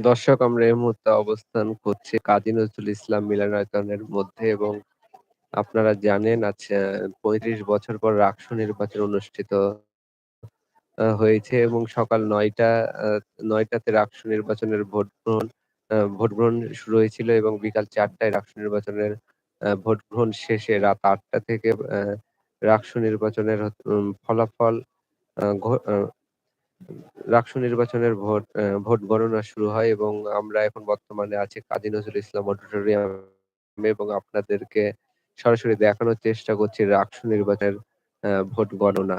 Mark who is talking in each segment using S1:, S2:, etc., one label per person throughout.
S1: দর্শক, আমরা এই মুহূর্তে অবস্থান করছি কাজী নজরুল ইসলাম মিলনায়তনের মধ্যে এবং আপনারা জানেন আচ্ছা ৩৫ বছর পর রাকসু নির্বাচন অনুষ্ঠিত হয়েছে এবং সকাল ৯টা আ ৯টাতে নির্বাচনের ভোট গ্রহণ ভোট গ্রহণ শুরু হয়েছিল এবং বিকাল ৪টায় রাকসু নির্বাচনের ভোট গ্রহণ শেষে রাত আটটা থেকে আ নির্বাচনের ফলাফল রাকসু নির্বাচনের ভোট ভোট গণনা শুরু হয় এবং আমরা এখন বর্তমানে আছি কাজী নজরুল ইসলাম অডিটোরিয়ামে এবং আপনাদেরকে সরাসরি দেখানোর চেষ্টা করছি রাকসু নির্বাচনের ভোট গণনা।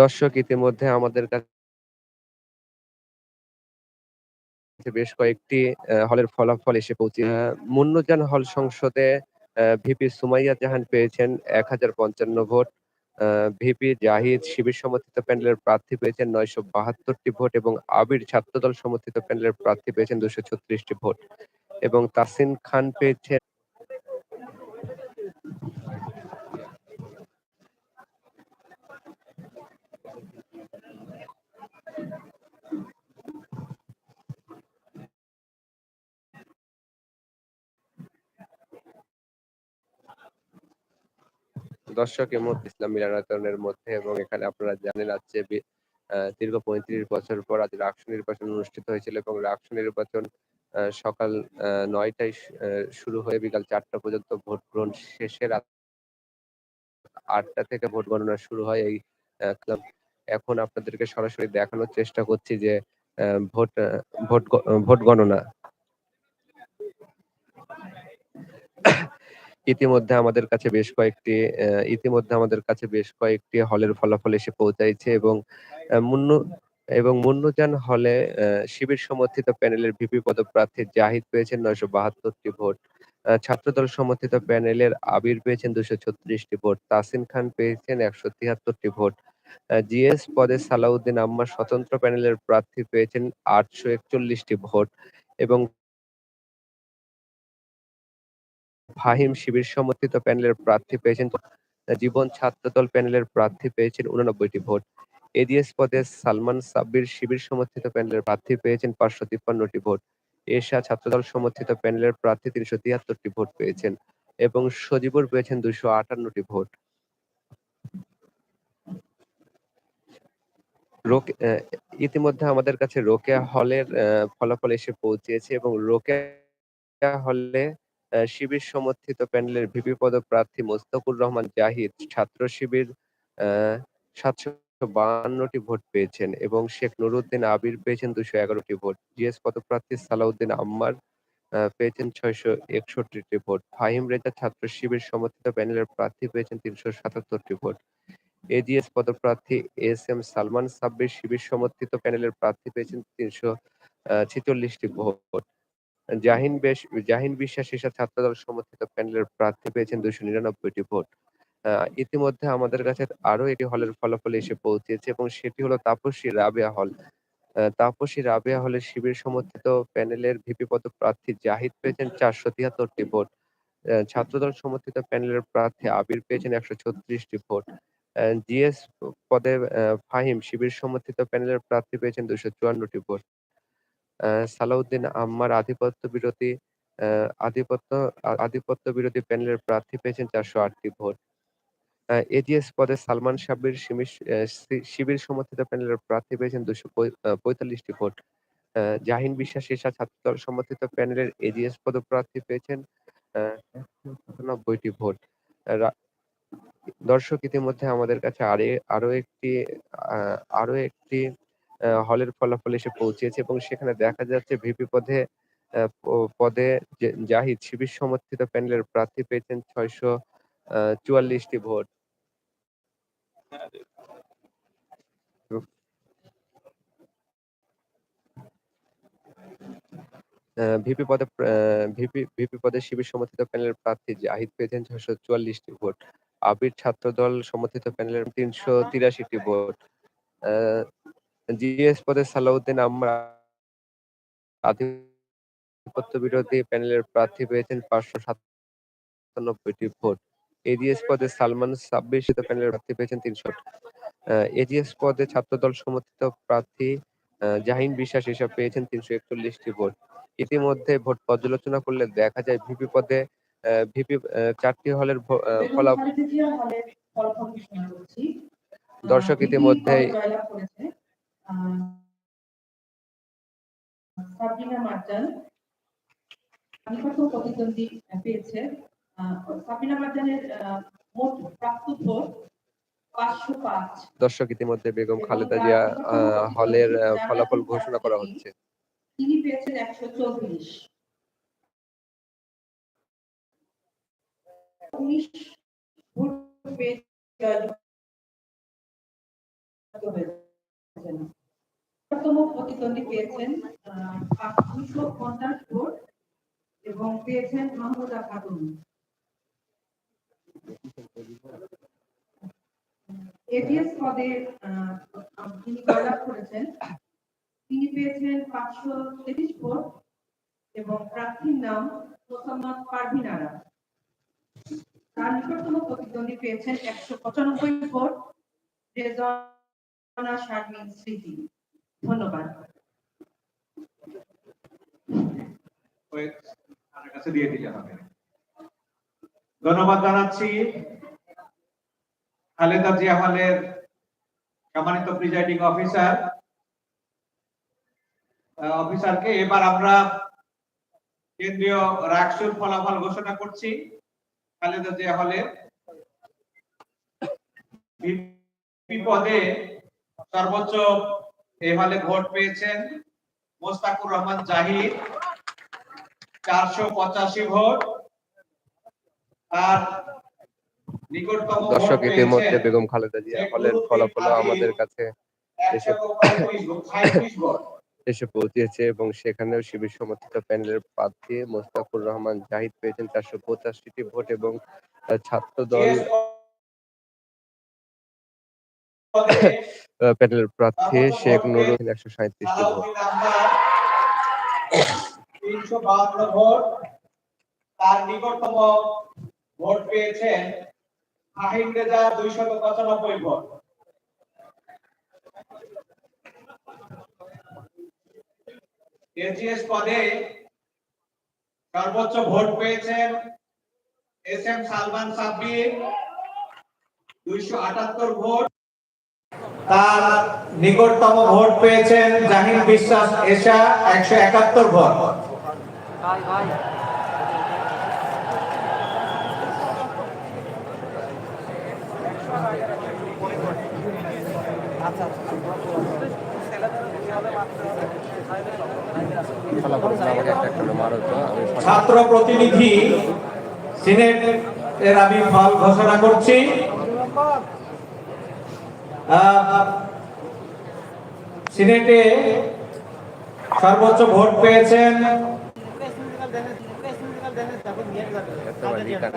S1: দর্শক ইতিমধ্যে আমাদের কাছে বেশ কয়েকটি হলের ফলাফল এসে পৌঁছে মুন্নুজান হল সংসদে ভিপি সুমাইয়া জাহান পেয়েছেন ১০৫৫ ভোট। আ ভিপি জাহিদ শিবির সমর্থিত প্যানেলের প্রার্থী পেয়েছেন নয়শো বাহাত্তরটি ভোট এবং আবির ছাত্রদল সমর্থিত প্যানেলের প্রার্থী পেয়েছেন দুশো ছত্রিশটি ভোট এবং তাসিন খান পেয়েছেন দর্শক মুহূর্তে ইসলাম মিলনায়তনের মধ্যে এবং এখানে আপনারা জানেন আজকে দীর্ঘ ৩৫ বছর পর আজ রাকসু নির্বাচন অনুষ্ঠিত হয়েছিল এবং রাকসু নির্বাচন সকাল আ ৯টায় শুরু হয়ে বিকাল চারটা পর্যন্ত ভোট গ্রহণ শেষে রাত ৮টা থেকে ভোট গণনা শুরু হয় এই এখন আপনাদেরকে সরাসরি দেখানোর চেষ্টা করছি যে ভোট ভোট ভোট গণনা। ইতিমধ্যে আমাদের কাছে বেশ কয়েকটি ইতিমধ্যে আমাদের কাছে বেশ কয়েকটি হলের ফলাফল এসে পৌঁছাইছে এবং মুন্নু, এবং মুন্নুজান হলে শিবির সমর্থিত প্যানেলের ভিপি পদপ্রার্থী জাহিদ পেয়েছেন ৯৭২ বাহাত্তরটি ভোট। ছাত্রদল সমর্থিত প্যানেলের আবির পেয়েছেন দুশো ছত্রিশটি ভোট। তাসিন খান পেয়েছেন একশো তিয়াত্তরটি ভোট। জিএস পদে সালাউদ্দিন আম্মার স্বতন্ত্র প্যানেলের প্রার্থী পেয়েছেন আটশো একচল্লিশটি ভোট এবং ফাহিম শিবির সমর্থিত প্যানেলের প্রার্থী পেয়েছেন জীবন ছাত্রদল প্যানেলের প্রার্থী পেয়েছেন ৮৯ টি ভোট। এডিএস পদে সালমান সাব্বির শিবির সমর্থিত প্যানেলের প্রার্থী পেয়েছেন ৫৫৩ টি ভোট। এরশা ছাত্রদল সমর্থিত প্যানেলের প্রার্থী ৩৭৩ টি ভোট পেয়েছেন এবং সজীবুর পেয়েছেন ২৫৮ টি ভোট। ইতিমধ্যে আমাদের কাছে রোকেয়া হলের ফলাফল এসে পৌঁছেছে এবং রোকেয়া হলে শিবির সমর্থিত প্যানেলের ভিপি পদপ্রার্থী মোস্তাকুর রহমান জাহিদ ছাত্র শিবির আ ৭৫২ টি ভোট পেয়েছেন এবং শেখ নুরুদ্দিন আবির পেয়েছেন ২১১ টি ভোট। জিএস পদপ্রার্থী সালাউদ্দিন আম্মার পেয়েছেন ৬৬১ টি ভোট। ফাহিম রেজা ছাত্র শিবির সমর্থিত প্যানেলের প্রার্থী পেয়েছেন ৩৭৭ টি ভোট। এজিএস পদপ্রার্থী এস এম সালমান সাব্বির শিবির সমর্থিত প্যানেলের প্রার্থী পেয়েছেন ৩৪৬ টি ভোট। জাহিন বেশ, জাহিন বিশ্বাস এশা ছাত্রদল সমর্থিত প্যানেলের প্রার্থী পেয়েছেন ২৯৯ টি ভোট। ইতিমধ্যে আমাদের কাছে আরও একটি হলের ফলাফল এসে পৌঁছেছে এবং সেটি হলো তাপসী রাবেয়া হল। তাপসী রাবেয়া হলের শিবির সমর্থিত প্যানেলের ভিপি পদ প্রার্থী জাহিদ পেয়েছেন ৪৭৩ টি ভোট। ছাত্রদল সমর্থিত প্যানেলের প্রার্থী আবির পেয়েছেন একশো ছত্রিশটি ভোট। জিএস পদে ফাহিম শিবির সমর্থিত প্যানেলের প্রার্থী পেয়েছেন দুশো চুয়ান্নটি ভোট। সালাউদ্দিন আম্মার আধিপত্য বিরোধী আধিপত্য আধিপত্য বিরোধী প্যানেলের প্রার্থী পেয়েছেন চারশো আটটি ভোট। এজিএস পদে সালমান শি, শিবির সমর্থিত প্যানেলের প্রার্থী পেয়েছেন ২০০ পঁই আ ৪৫ টি ভোট। জাহিন বিশ্বাস এশা ছাত্রদল সমর্থিত প্যানেলের এজিএস পদ প্রার্থী পেয়েছেন, আ ১৯৭ টি ভোট। দর্শক ইতিমধ্যে আমাদের কাছে আরে, আরও একটি আরও একটি হলের ফলাফল এসে পৌঁছেছে এবং সেখানে দেখা যাচ্ছে ভিপি পদে পদে জাহিদ শিবির সমর্থিত প্যানেলের প্রার্থী পেয়েছেন ৬০০ আ ৪৪ টি ভোট। ভিপি পদে ভিপি ভিপি পদে শিবির সমর্থিত প্যানেলের প্রার্থী জাহিদ পেয়েছেন ৬৪৪ টি ভোট। আবির ছাত্রদল সমর্থিত প্যানেলের ৩৮৩ টি ভোট। জিএস পদে সালাউদ্দিন আমরা আধিপত্য বিরোধী প্যানেলের প্রার্থী পেয়েছেন ৫৯৭ টি ভোট। এজিএস পদে সালমান সাব্বির শিত প্যানেলের প্রার্থী পেয়েছেন ৩০০ আ এজিএস পদে ছাত্রদল সমর্থিত প্রার্থী জাহিন বিশ্বাস এসব পেয়েছেন ৩৪১ টি ভোট। ইতিমধ্যে ভোট পর্যালোচনা করলে দেখা যায় ভিপি পদে ভিপি ৪ হলের
S2: ফলাফল
S1: দর্শক
S2: ভিপি সাবিনা মার্জান নিকট প্রতিদ্বন্দ্বী পেয়েছে। সাবিনা মার্জানের মোট প্রাপ্ত ভোট ৫০৫
S1: দর্শক ইতিমধ্যে বেগম খালেদা জিয়া হলের ফলাফল ঘোষণা করা হচ্ছে।
S2: তিনি পেয়েছেন ১৩৪ ১৯ ভোট পেয়ে জয়যুক্ত হয়েছেন। নিকটতম প্রতিদ্বন্দ্বী পেয়েছেন আ ২৫০ ভোট এবং পেয়েছেন মাহমুদা খাতুন। এজিএস পদে যিনি জয়লাভ করেছেন, তিনি পেয়েছেন ৫৩৩ ভোট এবং প্রার্থীর নাম মোসাম্মদ পারভীন আরা। তার নিকটতম প্রতিদ্বন্দ্বী পেয়েছেন ১৯৫ ভোট ধন্যবাদ।
S3: জানাচ্ছি খালেদা সম্মানিত প্রিজাইডিং অফিসার। অফিসারকে এবার আমরা কেন্দ্রীয় রাকসুর ফলাফল ঘোষণা করছি খালেদা জিয়া হলের পদে সর্বোচ্চ এই হলে ভোট পেয়েছেন মোস্তাকুর রহমান জাহিদ। চারশো পঁচাশি ভোট। আর নিকটতম
S1: দর্শক ইতিমধ্যে বেগম খালেদা জিয়া। হলের ফলাফলও আমাদের কাছে এসে পৌঁছেছে এবং সেখানেও শিবির সমর্থিত প্যানেলের প্রার্থী মোস্তাকুর রহমান জাহিদ পেয়েছেন ৪৮৫টি ভোট এবং
S3: পদে
S1: আ প্যানেলের প্রার্থী শেখ নুরুল ১৩৭টি ভোট।
S3: তিনশো বাহান্ন ভোট পদে সর্বোচ্চ ভোট পেয়েছেন এস এম সালমান সাব্বির, দুইশো আটাত্তর ভোট তার নিকটতম ভোট পেয়েছেন জাহিন বিশ্বাস এশা, একশো একাত্তর ভোট। ছাত্র প্রতিনিধি সিনেট এর আমি ফল ঘোষণা করছি। সিনেটে সর্বোচ্চ ভোট পেয়েছেন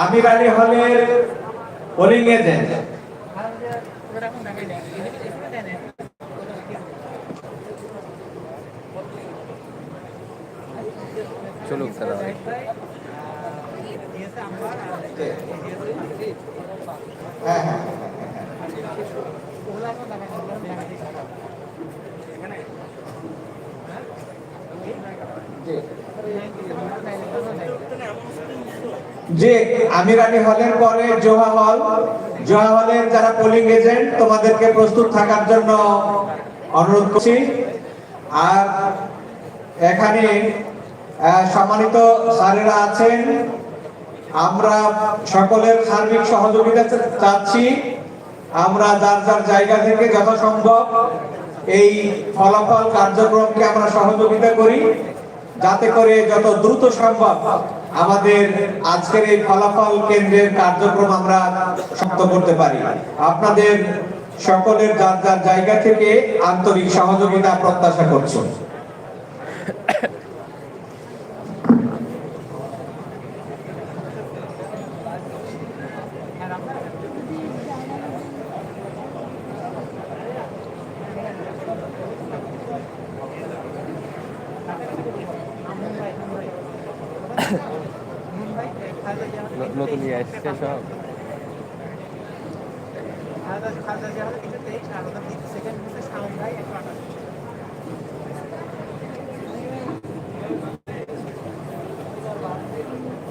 S3: আমির আলী হলের পোলিং এজেন্ট
S4: চলুক
S3: হ্যাঁ হ্যাঁ। যে আমির আলী হলের পরে জোহা হল। জোহা হলের যারা পোলিং এজেন্ট তোমাদেরকে প্রস্তুত থাকার জন্য অনুরোধ করছি। আর এখানে সম্মানিত স্যারেরা আছেন। আমরা সকলের সার্বিক সহযোগিতা চাচ্ছি। আমরা যার যার জায়গা থেকে যথাসম্ভব এই ফলাফল কার্যক্রমকে আমরা সহযোগিতা করি। যাতে করে যত দ্রুত সম্ভব আমাদের আজকের এই ফলাফল কেন্দ্রের কার্যক্রম আমরা সমাপ্ত করতে পারি। আপনাদের সকলের যার যার জায়গা থেকে আন্তরিক সহযোগিতা প্রত্যাশা করছি।
S4: Thank you.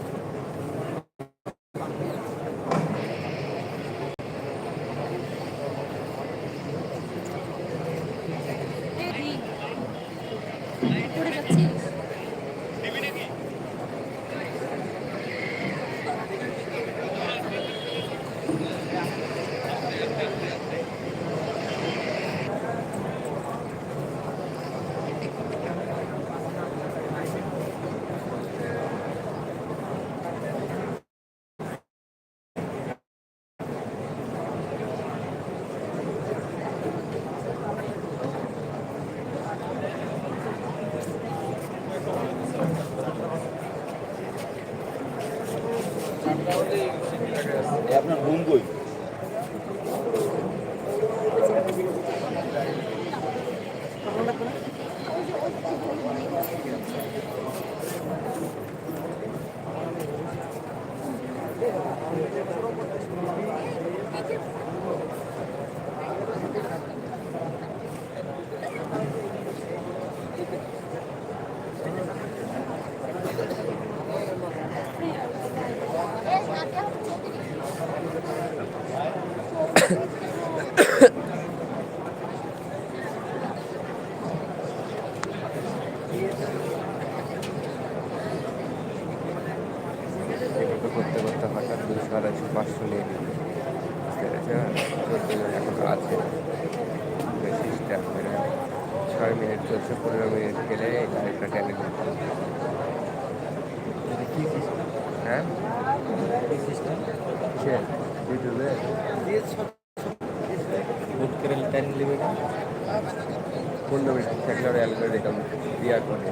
S4: পনেরো মিনিট থাকলে ওরা অ্যালগোরিদম ক্রিয়া করে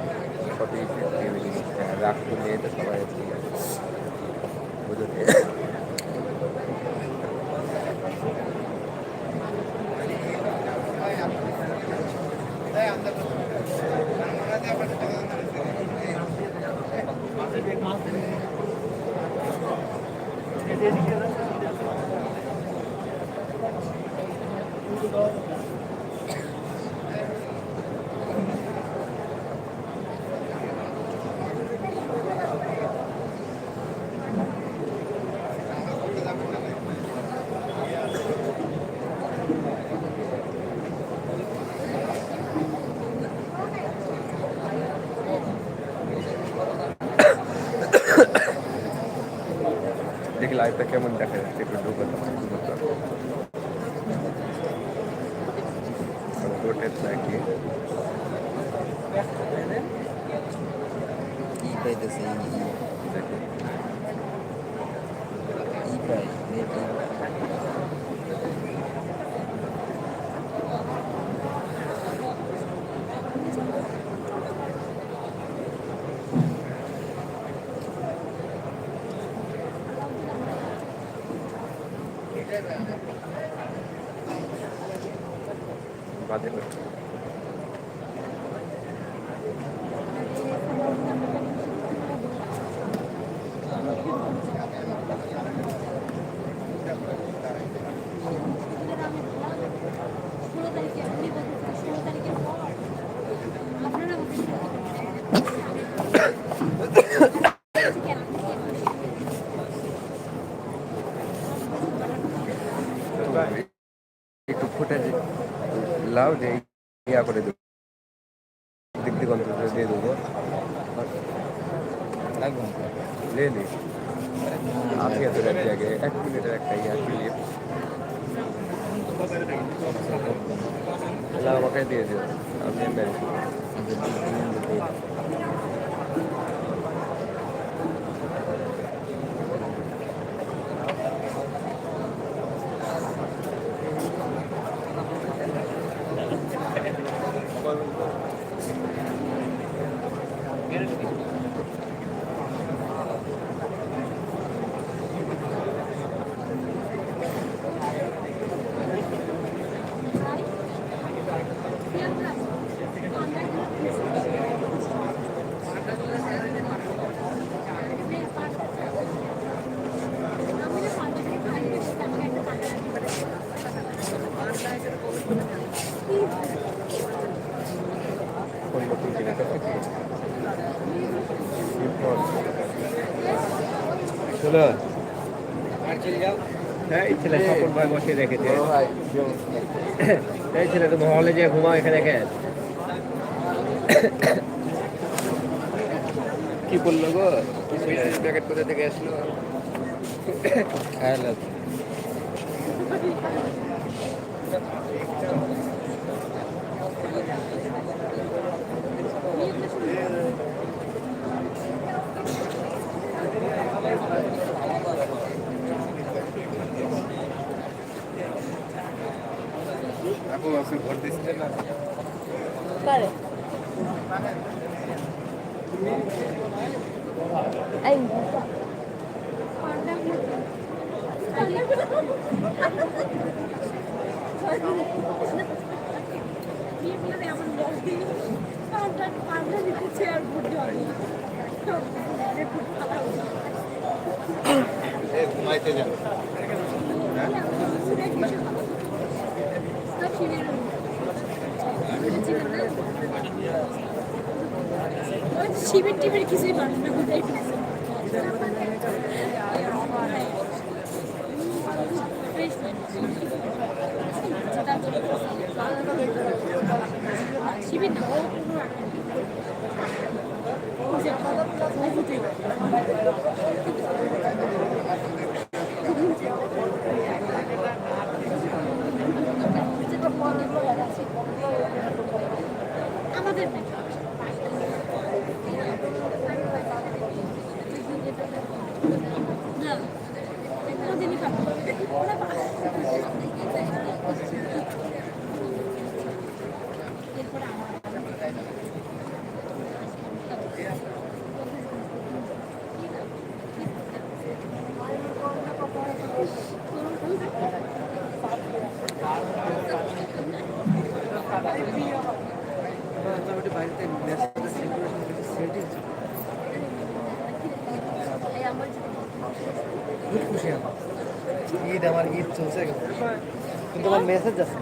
S4: কত রাগ করলে তো সবাই বুঝতে দেখি লাইভটা কেমন দেখা যাচ্ছে একটু ঢুকে তোমার রোটেট নাকি
S5: উঠাইতেছে ই প্রায় নেট
S4: বাজে করে। একটু ফুটেজ লাও যে ইয়া করে দেবো। দিক দিগন্ত দিয়ে দেবো।
S5: না
S4: লে লে আছে তো এক জায়গায় এক মিনিটের একটা ইয়া লাও আমাকে দিয়ে দিও। আমি 예를 들겠습니다. স্বপন ভাই বসে রেখেছে। এই ছেলে তো হলে যে ঘুমাও এখানে কেন কি বলল গো? প্যাকেট কোথা থেকে আসলো?
S5: খায়াল আছে
S4: আপু আপনি ভোট দিচ্ছিলেন না
S6: পারে এই
S5: ঘুমাইতে যান
S6: শিবের টিমের কিছুই পারে না বুঝাই শিবির না
S5: ঈদ আমার ঈদ চলছে। কিন্তু আমার মেসেজ আছে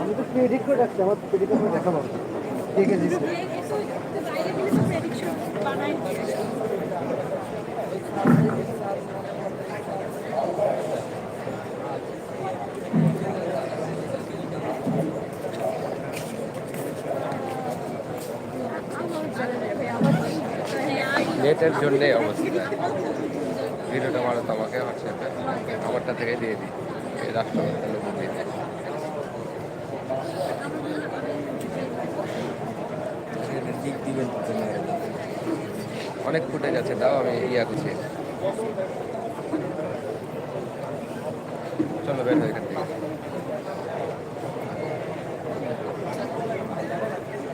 S5: আমি তো প্রেডিক্ট করে রাখছি আমার প্রেডিক্ট করে দেখাবো। ঠিক আছে দিচ্ছে
S6: বানাই
S4: এটার জন্যেই অবস্থা ভিডিওটা মারো তোমাকে হোয়াটসঅ্যাপে আমারটা থেকে দিয়ে দিই। এই রাষ্ট্রপতি। অনেক ফুটেজ আছে দাও আমি ইয়া করছি।